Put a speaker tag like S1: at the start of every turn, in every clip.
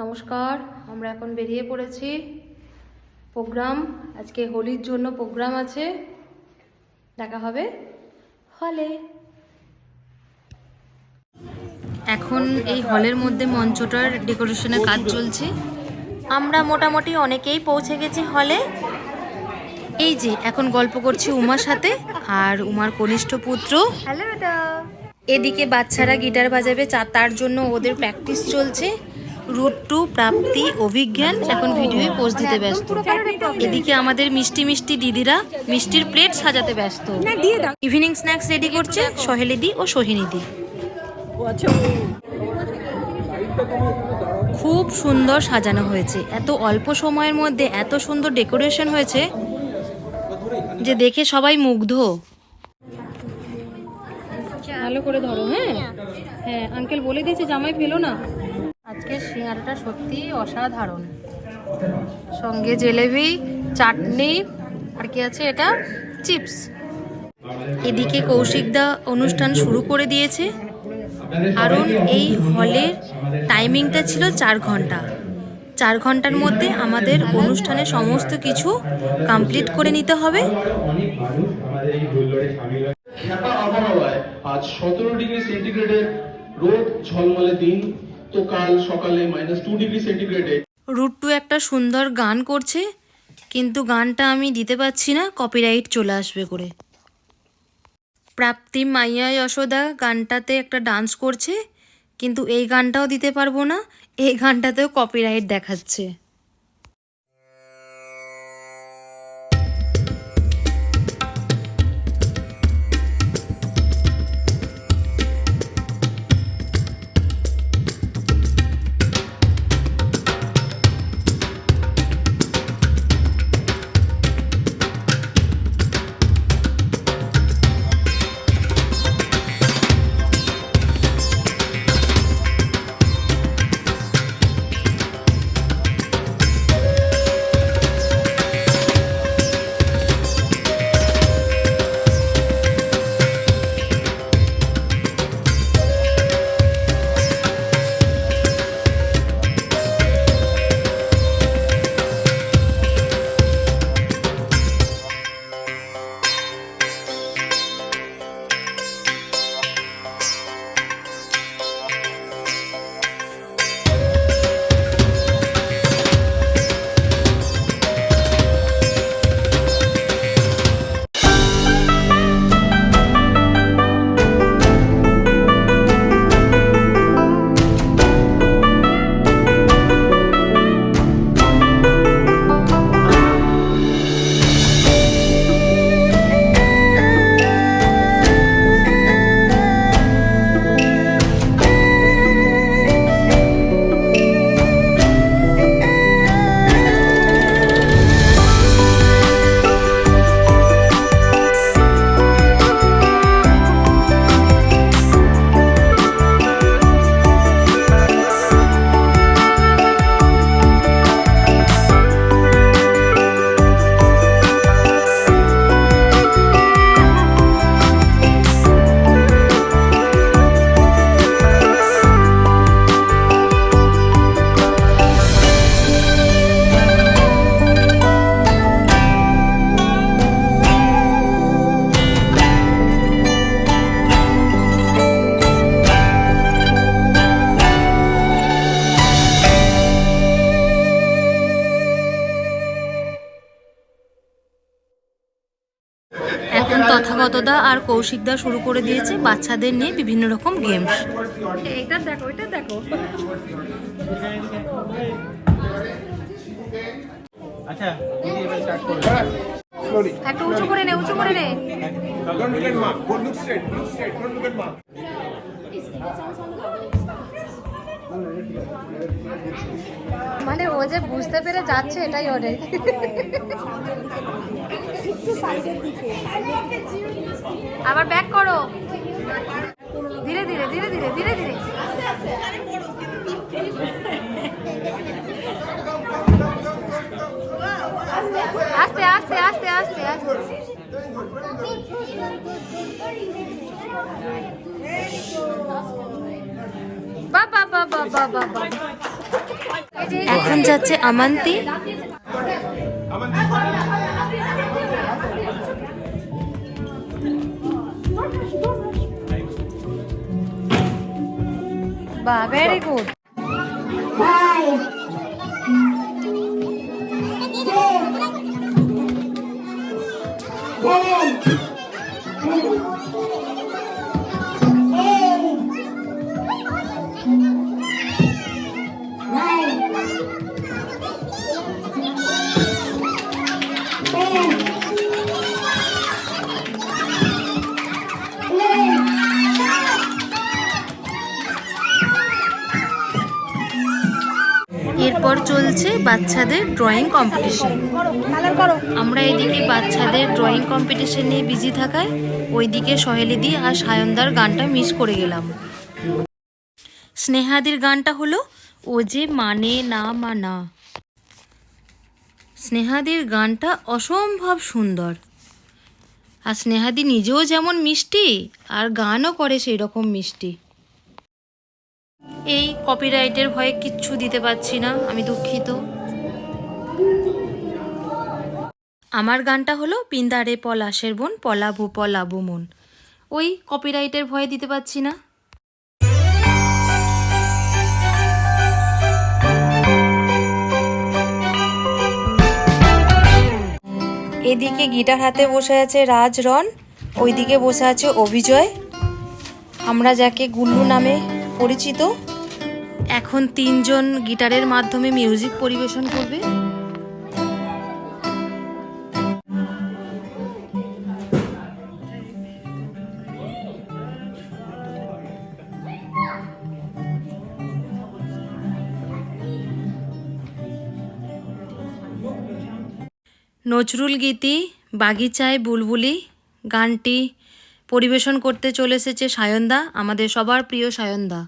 S1: নমস্কার আমরা এখন বেরিয়ে পড়েছি। প্রোগ্রাম আজকে হোলির জন্য প্রোগ্রাম আছে। দেখা হবে হলে। এখন এই হলের মধ্যে মঞ্চটার ডেকোরেশনের কাজ চলছে। আমরা মোটামুটি অনেকেই পৌঁছে গেছি হলে। এই যে এখন গল্প করছি উমার সাথে আর উমার কনিষ্ঠ পুত্র। হ্যালো এদিকে বাচ্চারা গিটার বাজাবে তার জন্য ওদের প্র্যাকটিস চলছে। রুট টু প্রাপ্তি অভিজ্ঞান এখন ভিডিওয়ে পোস্ট দিতে ব্যস্ত। এদিকে আমাদের মিষ্টি মিষ্টি দিদিরা মিষ্টির প্লেট সাজাতে ব্যস্ত। ইভিনিং স্ন্যাক্স রেডি করছে সহেলিদি ও সোহিনীদি খুব সুন্দর সাজানো হয়েছে। এত অল্প সময়ের মধ্যে এত সুন্দর ডেকোরেশন হয়েছে যে দেখে সবাই মুগ্ধ। ভালো করে ধরো হ্যাঁ? হ্যাঁ আঙ্কেল বলে দিয়েছে জামাই ফেলো না। আজকে সিঙ্গারাটা সত্যি অসাধারণ। সঙ্গে জিলেবি, চাটনি, আর কি আছে এটা? চিপস। এদিকে কৌশিকদা অনুষ্ঠান শুরু করে দিয়েছে। কারণ এই হলের টাইমিংটা ছিল চার ঘণ্টা। চার ঘণ্টার মধ্যে আমাদের অনুষ্ঠানে সমস্ত কিছু কমপ্লিট করে নিতে হবে।
S2: আজ সতেরো ডিগ্রি সেন্টিগ্রেডের রোদ, ঝলমলে দিন। তো কাল সকালে মাইনাস টু ডিগ্রি সেন্টিগ্রেডে
S1: রুট টু একটা সুন্দর গান করছে, কিন্তু গানটা আমি দিতে পারছি না কপিরাইট চলে আসবে করে। প্রাপ্তি মাইয়া যশোদা গানটাতে একটা ডান্স করছে, কিন্তু এই গানটাও দিতে পারব না, এই গানটাতেও কপিরাইট দেখাচ্ছে। তথাগতদা আর কৌশিকদা শুরু করে দিয়েছে বাচ্চাদের নিয়ে বিভিন্ন রকম গেমস এটা দেখো এটা দেখো।
S3: আচ্ছা দিদি এবার স্টার্ট করো।
S1: একটু উঁচু করে নে উঁচু করে নে. মানে ও যে বুঝতে পেরে যাচ্ছে এটাই অনেক আবার ব্যাক করো। ধীরে ধীরে ধীরে ধীরে ধীরে ধীরে। আস্তে আস্তে আস্তে আস্তে আস্তে। বাবা বাবা বাবা বাবা এখন যাচ্ছে আমান্তি। বা ভেরি গুড এরপর চলছে বাচ্চাদের ড্রয়িং কম্পিটিশন আমরা এদিকে বাচ্চাদের ড্রয়িং কম্পিটিশন নিয়ে বিজি থাকায় ওইদিকে সহেলিদি আর সায়নদার গানটা মিস করে গেলাম। স্নেহাদির গানটা হলো, ও যে মানে না মানা। স্নেহাদির গানটা অসম্ভব সুন্দর। আর স্নেহাদি নিজেও যেমন মিষ্টি, আর গানও করে সেই রকম মিষ্টি। এই কপিরাইটের ভয়ে কিচ্ছু দিতে পারছি না, আমি দুঃখিত। আমার গানটা হলো পিন্দারে পলাশের বোন, পলাবু পলাবু মন। ওই কপিরাইটের ভয়ে দিতে পারছি না। এদিকে গিটার হাতে বসে আছে রাজ রন ওইদিকে বসে আছে অভিজয়। আমরা যাকে গুল্লু নামে পরিচিত? এখন তিনজন গিটারের মাধ্যমে মিউজিক পরিবেশন করবে। নজরুল গীতি বাগিচায় বুলবুলি গানটি পরিবেশন করতে চলে এসেছে সায়নদা, আমাদের সবার প্রিয় সায়নদা।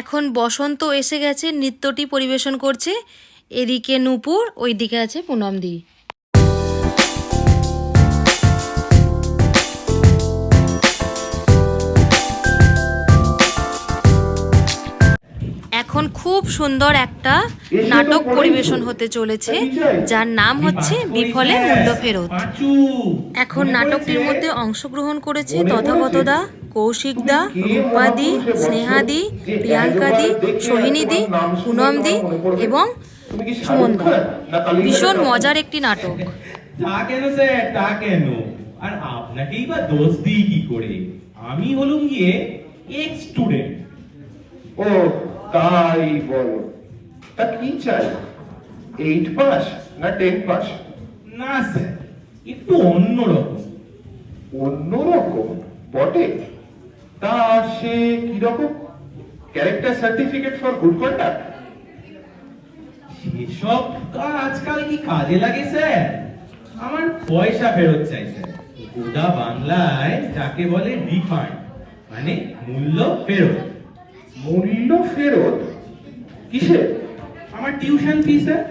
S1: এখন বসন্ত এসে গেছে, নৃত্যটি পরিবেশন করছে। এদিকে নূপুর, ওইদিকে আছে পুনমদি। এখন খুব সুন্দর একটা নাটক পরিবেশন হতে চলেছে যার নাম হচ্ছে বিফলে মূল্য ফেরত। এখন নাটকটির মধ্যে অংশগ্রহণ করেছে তথাগতদা কৌশিকদা রূপাদি স্নেহাদি প্রিয়াঙ্কাদি সোহিনীদি পুনমদি এবং সুমনদা ভীষণ মজার একটি নাটক।
S3: তা কেন স্যার তা কেন আর আপনাকেই বা দোষ দিই কি করে? আমি হলুম গিয়ে এক্স স্টুডেন্ট
S2: ও তাই বলো। তা কি চাই? এইট পাস না টেন পাস
S3: না স্যার একটু অন্যরকম।
S2: অন্যরকম? বটে। তা সে কীরকম? Character certificate for good conduct
S3: সেসব আজকাল কি কাজে লাগে স্যার আমার পয়সা ফেরত চাই স্যার গোটা বাংলায় যাকে বলে রিফান্ড মানে মূল্য ফেরত।
S2: মূল্য ফেরত। কিসের?
S3: আমার টিউশন ফি স্যার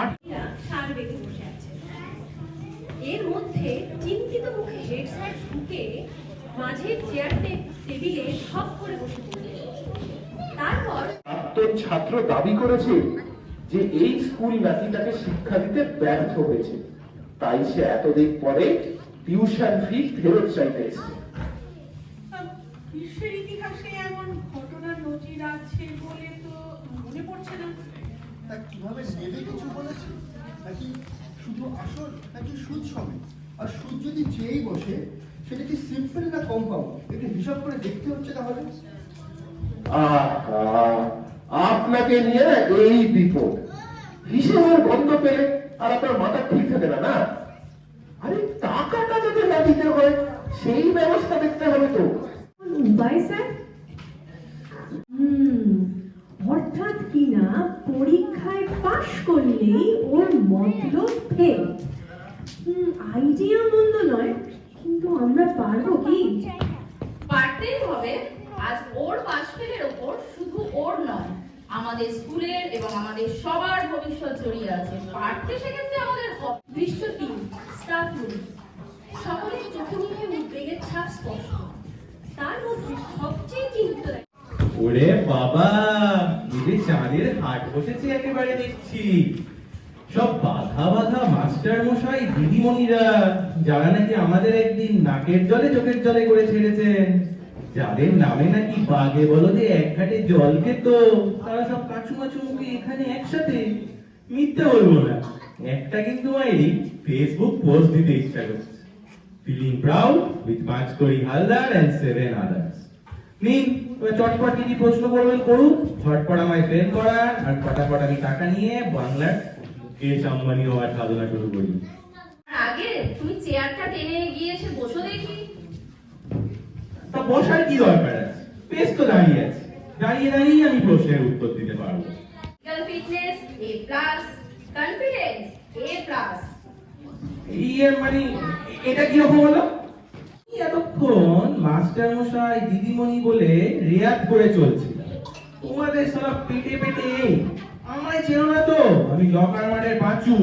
S3: আর
S4: এর মধ্যে চিন্তিত মুখে হেড স্যার ঢুকে মাঝের চেয়ারতে টেবিলে সব করে বসে তারপর
S2: প্রাক্তন ছাত্র দাবি করেছে যে এই স্কুল নাকি তাকে শিক্ষা দিতে ব্যর্থ হয়েছে। তাই সে এতদিন পরে টিউশন ফি ফেরত চাইতে এসেছে।
S5: বিশ্বের ইতিহাসে আছে বলে তো মনে পড়ছে না।
S6: তা কীভাবে নেবে কিছু বলেছে? নাকি শুধু আসল নাকি সুদ সমেত? আর সুদ যদি চেয়েই বসে সেটা কি সিম্পল না কম্পাউন্ড একটু হিসাব করে দেখতে হচ্ছে তাহলে।
S2: আপনাকে নিয়ে না এই বিপদ। হিসেবের বন্ধ পেলে আর আপনার মাথা ঠিক থাকে না না? আরে টাকাটা যাতে না দিতে হয় সেই ব্যবস্থা দেখতে হবে তো।
S4: উপায় স্যার অর্থাৎ কিনা পরীক্ষায় পাশ করলেই ওর মতলব ফেল। আইডিয়া মন্দ নয়, কিন্তু আমরা পারব কি?
S7: পারতেই হবে। আজ ওর পাশ ফেলের ওপর শুধু ওর নয়, আমাদের স্কুলের এবং আমাদের সবার ভবিষ্যৎ জড়িয়ে আছে। পারতে সেক্ষেত্রে আমাদের দৃশ্য তিন স্টাফ রুম
S4: চোখে মুখে উদ্বেগের ছাপ স্পষ্ট। তার মধ্যে সবচেয়ে চিন্তিত
S3: বাবা নিজে চাঁদের হাট বসেছে একেবারে দেখছি। সব বাধা বাধা মাস্টার মশাই, দিদিমণিরা, যারা নাকি আমাদের একদিন নাকের জলে, চোখের জলে করে ছেড়েছেন যাদের নামে নাকি বাগে বলদে এক ঘাটে জল খেত, তারা সব কাছুমাছু মুখে এখানে একসাথে। মিথ্যে বলব না। একটা কিন্তু মাইরি ফেসবুক পোস্ট দিতে ইচ্ছা করছে। Feeling proud with Panchkori Haldar and seven others নিন এবার চটপট কি কি প্রশ্ন করবেন করুন? ঝটপট আমায় ফেল করার আর ফটাফট আমি টাকা নিয়ে বাংলার মুকেশ আম্বানি হওয়ার সাধনা শুরু করি।
S7: আগে তুমি চেয়ারটা টেনে গিয়ে এসে বসো দেখি।
S3: তা বসার কি দরকার আছে? বেশ তো দাঁড়িয়ে আছে। দাঁড়িয়ে দাঁড়িয়ে আমি প্রশ্নের উত্তর দিতে পারব।
S7: Physical fitness A plus confidence A plus
S3: ইয়ে মানে এটা কীরকম হলো? এতক্ষণ মাস্টার মশাই দিদিমণি বলে রেয়াত করে চলছে। তোমাদের সারা পেটে পেটে আমায় চেনো না তো, আমি লকার মাঠের পাঁচু।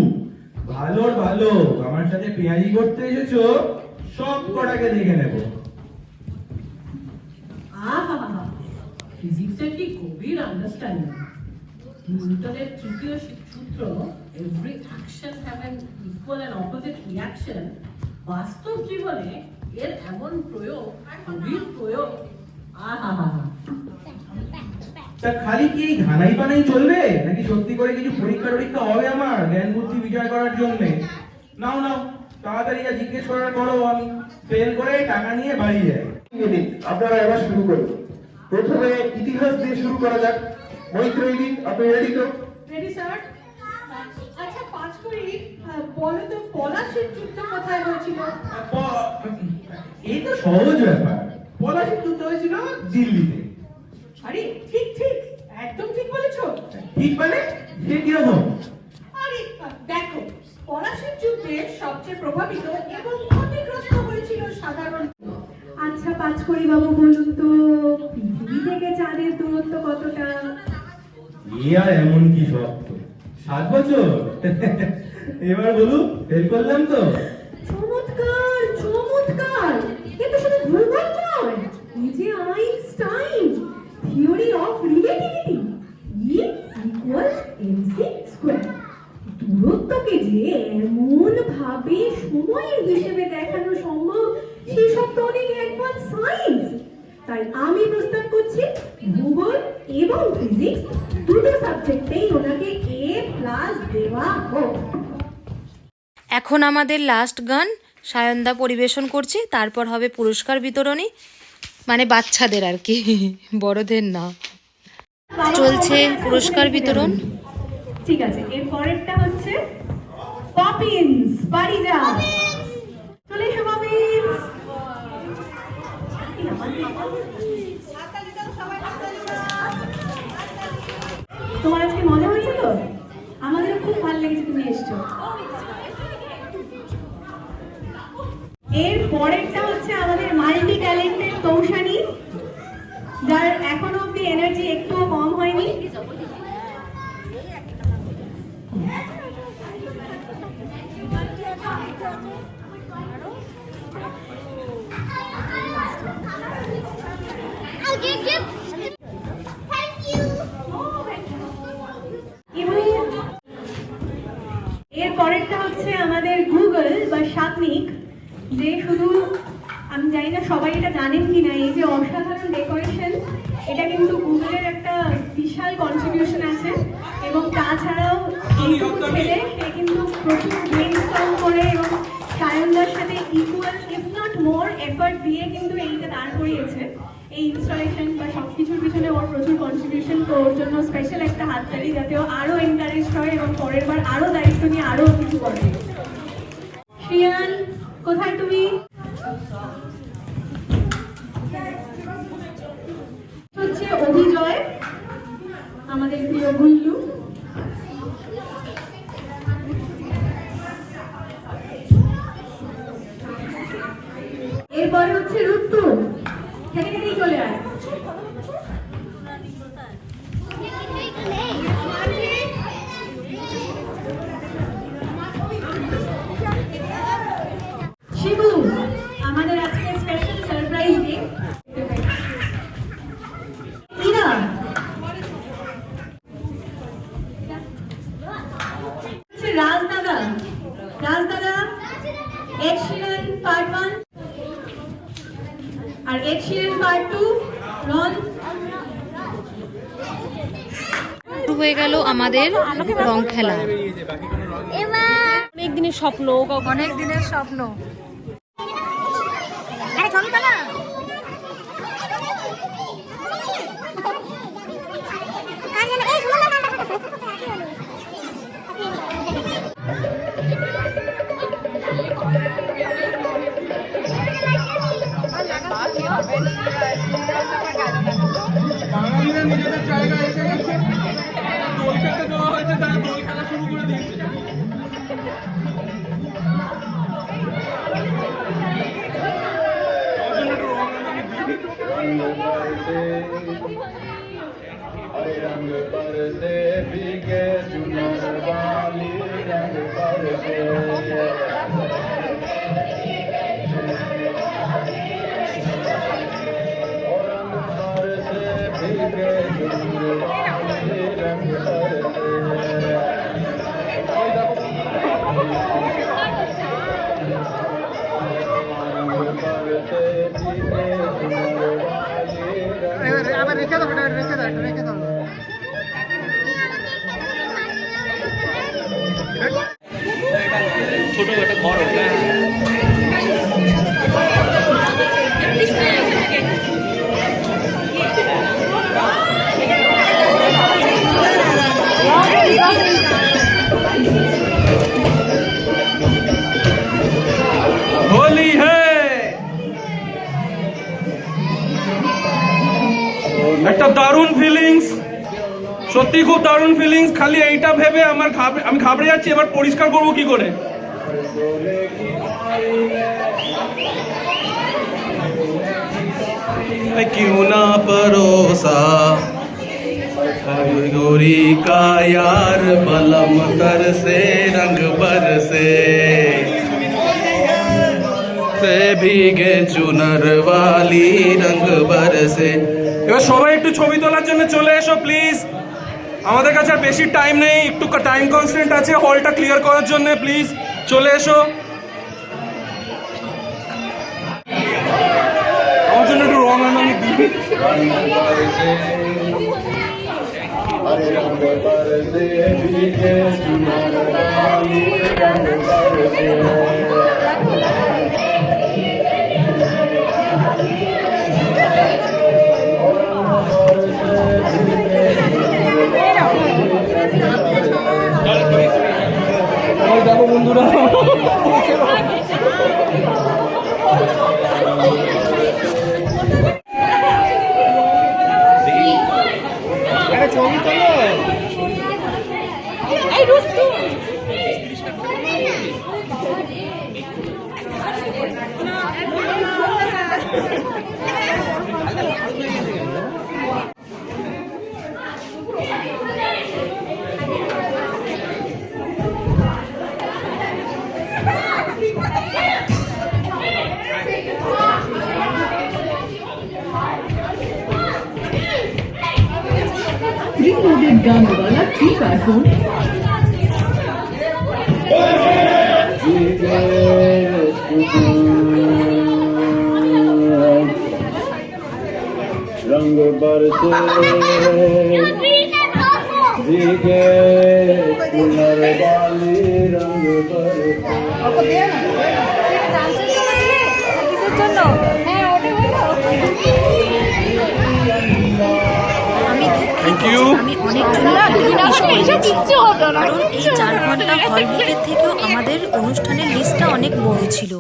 S3: ভালোর ভালো, আমার সাথে পেঁয়াজি করতে এসেছ, সব কটাকে দেখে নেব।
S5: ফিজিক্সের কি গভীর আন্ডারস্ট্যান্ডিং নিউটনের তৃতীয় সূত্র every action have an equal and opposite reaction বাস্তব জীবনে এর এমন প্রয়োগ গভীর প্রয়োগ। আহা হা
S3: তা খালি কি এই ঘানাই পানাই চলবে? নাকি সত্যি করে কিছু পরীক্ষা টরীক্ষা হবে আমার? জ্ঞান বুদ্ধি বিজয় করার জন্য। নাও নাও তাড়াতাড়ি যা জিজ্ঞেস করার করো আমি ফেল করে টাকা নিয়ে বাড়ি যাই।
S2: আপনারা এবার শুরু করুন। প্রথমে ইতিহাস দিয়ে শুরু করা যাক। মৈত্রী আপনি রেডি তো?
S5: রেডি স্যার আচ্ছা পাঁচ করি বলো তো পলাশির যুদ্ধ কোথায় হয়েছিল?
S3: এই তো সহজ ব্যাপার। পলাশির যুদ্ধ হয়েছিল দিল্লিতে।
S5: আরে ঠিক ঠিক একদম ঠিক বলেছ।
S3: ঠিক মানে সে কীরকম?
S5: আরে দেখো পলাশির যুদ্ধে সবচেয়ে প্রভাবিত এবং ক্ষতিগ্রস্ত হয়েছিল সাধারণ
S4: আচ্ছা পাঁচ করি বাবু বলুন তো পৃথিবী থেকে চাঁদের দূরত্ব কতটা?
S3: এ আর এমন কি শব্দ সাত বছর? এবার বলুন ফেল করলাম তো।
S4: চমৎকার কিন্তু শুধু ভূগোল নয় এই যে Einstein theory of relativity E equals square দূরত্বকে যে এমন ভাবে সময়ের হিসেবে দেখানো সম্ভব সেসব তো অনেক সায়েন্স তাই আমি প্রস্তাব করছি, ভূগোল এবং ফিজিক্স দুটো সাবজেক্টেই ওনাকে এ প্লাস দেওয়া হোক।
S1: এখন আমাদের লাস্ট গান। সায়নদা পরিবেশন করছে, তারপর হবে পুরস্কার বিতরণী। মানে বাচ্চাদের আর কি, বড়দের না। চলছে পুরস্কার বিতরণ।
S4: ঠিক আছে, এর পরেরটা হচ্ছে পপিন্স, বাড়ি চলে এসো পপিন্স। তোমার আজকে মজা হয়েছে তো? আমাদের খুব ভালো লেগেছে তুমি এসছো। এর পরেরটা হচ্ছে আমাদের মাল্টি ট্যালেন্টেড যার এখনও অব্দি এনার্জি একটুও কম হয়নি। এই ইনস্টলেশন বা সব কিছুর পিছনে ওর প্রচুর কন্ট্রিবিউশন তো ওর জন্য স্পেশাল একটা হাত হাততালি যাতে ও আরও এনকারেজ হয় এবং পরের বার আরও দায়িত্ব নিয়ে আরও কিছু করে শ্রিয়ান কোথায় তুমি? হচ্ছে অভিজয়, আমাদের প্রিয়
S1: আমাদের রং খেলা। অনেক দিনের স্বপ্ন। অনেক দিনের স্বপ্ন।
S8: হোলি সত্যি খুব দারুণ ফিলিংস খালি এইটা ভেবে আমার ঘাবড়ে- আমি ঘাবড়ে যাচ্ছি এবার পরিষ্কার করবো কি করে क्यों ना परोसा गोरी का यार बलम कर से रंग पर से से भीगे चुनर वाली রঙ বরসে এবার সবাই একটু ছবি তোলার জন্য চলে এসো প্লিজ আমাদের কাছে আর বেশি টাইম নেই, একটু টাইম কনস্ট্যান্ট আছে হলটা ক্লিয়ার করার জন্য প্লিজ চলে এসো। আমার জন্য একটু রং আনামি দিবি দেখো বন্ধুরা
S2: গানওয়ালা থ্রি পারফর্ম
S1: রঙ
S8: বরসে দিকে
S1: রঙ অনেক এই চার ঘণ্টা হল বুকের থেকেও আমাদের অনুষ্ঠানের লিস্টটা অনেক বড় ছিল।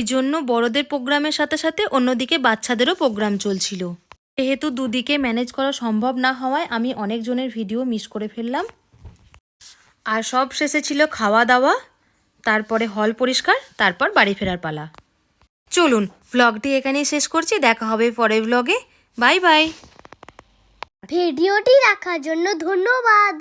S1: এই জন্য বড়দের প্রোগ্রামের সাথে সাথে অন্যদিকে বাচ্চাদেরও প্রোগ্রাম চলছিল। যেহেতু দুদিকে ম্যানেজ করা সম্ভব না হওয়ায় আমি অনেকজনের ভিডিও মিস করে ফেললাম। আর সব শেষে ছিল খাওয়া দাওয়া তারপরে হল পরিষ্কার তারপর বাড়ি ফেরার পালা। চলুন ভ্লগটি এখানেই শেষ করছি। দেখা হবে পরের ভ্লগে বাই বাই
S9: ভিডিওটি দেখার জন্য ধন্যবাদ।